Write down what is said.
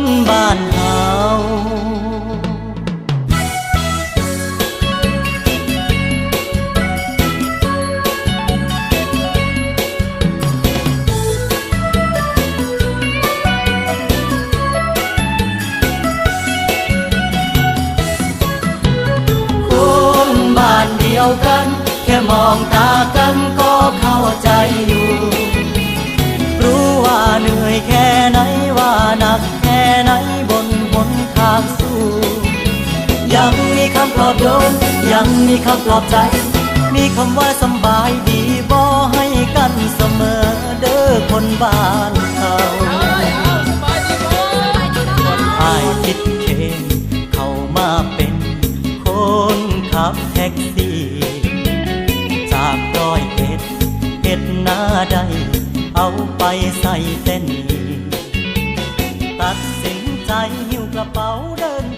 นบ้านเฮาคนบ้านเดียวกัน แค่มองตากันก็เข้าใจอยู่ รู้ว่าเหนื่อยแค่ไหนว่านัก ยังมีคำปลอบโยน ยังมีคำปลอบใจ มีคำว่าสบายดีบ่ให้กันเสมอเด้อคนบ้านเขาอายคิดเคนเข้ามาเป็นคนขับแท็กซี่ จากร้อยเอ็ดเอ็ดหน้าใด เอาไปใส่เส้นตัดสินใจหิว กระเป๋าเดินท